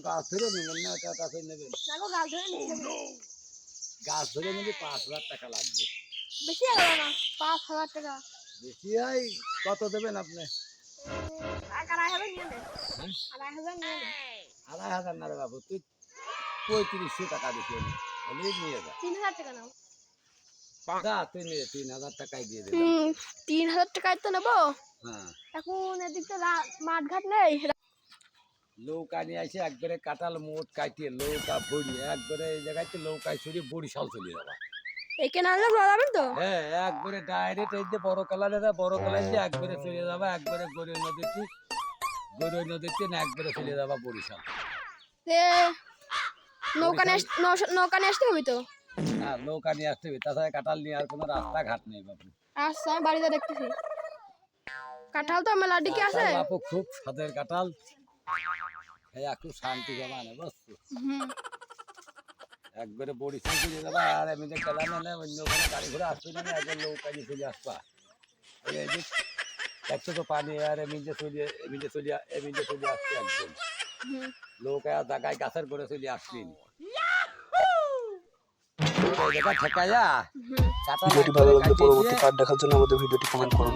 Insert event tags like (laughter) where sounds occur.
গাছ ধরে নেবেন না এটা কাছে নেবেন। না গো গাছ ধরে নিয়ে গাছ ধরে নিলে পাঁচ হাজার টাকা লাগবে। বেশি হলো না পাঁচ হাজার টাকা। বেশি হয় কত দেবেন আপনি? আড়াই হাজার নিয়ে নেন হ্যাঁ? আড়াই হাজার নিয়ে নেন আড়াই হাজার না রে বাবু তুই পঁয়ত্রিশশো টাকা দিতে হলেই নিয়ে যা। তিন হাজার টাকা নাও। যা তুই নিয়ে তিন হাজার টাকায় দিয়ে দে তিন হাজার টাকায় তো নেব? হ্যাঁ। এখন এদিক তো মাঠঘাট নেই। নৌকা নিয়ে আসে একবারে কাঁঠাল মোট কাটিয়ে নৌকা ভরি একবারে এই জায়গায় নৌকায় সরিয়ে বরিশাল চলে যাবা। এখানে আনলে যাবেন তো? হ্যাঁ একবারে ডাইরেক্ট এই যে বড় কালারে বড় কালার একবারে চলে যাবা একবারে গরুই নদীতে গরুই নদীতে একবারে চলে যাবা বরিশাল। নৌকা নিয়ে নৌকা নিয়ে আসতে হবে তো? হ্যাঁ নৌকা নিয়ে আসতে হবে। তাছাড়া কাঁঠাল নিয়ে আর কোনো রাস্তাঘাট নেই বাবু আচ্ছা আমি বাড়িতে দেখতেছি। কাঁঠাল তো মেলা দিকে আছে? বাপু খুব স্বাদের কাঁঠাল। এই শান্তি বুঝছ? একবারে চলে যাবা আর আমি যে গেলাম না অন্য কোনো গাড়ি ঘোড়া আসবে না একবার নৌকা নিয়ে চলে আসবা। এই যে তো পানি আর এমনি যে চলে এমনি যে চলে এমনি যে চলে আসছে একদম (laughs) নৌকা জায়গায় গাছের করে চলে আসলেন ভিডিওটি ভালো লাগলে পরবর্তী দিয়ে পার্ট দেখার জন্য আমাদের ভিডিওটি কমেন্ট করুন।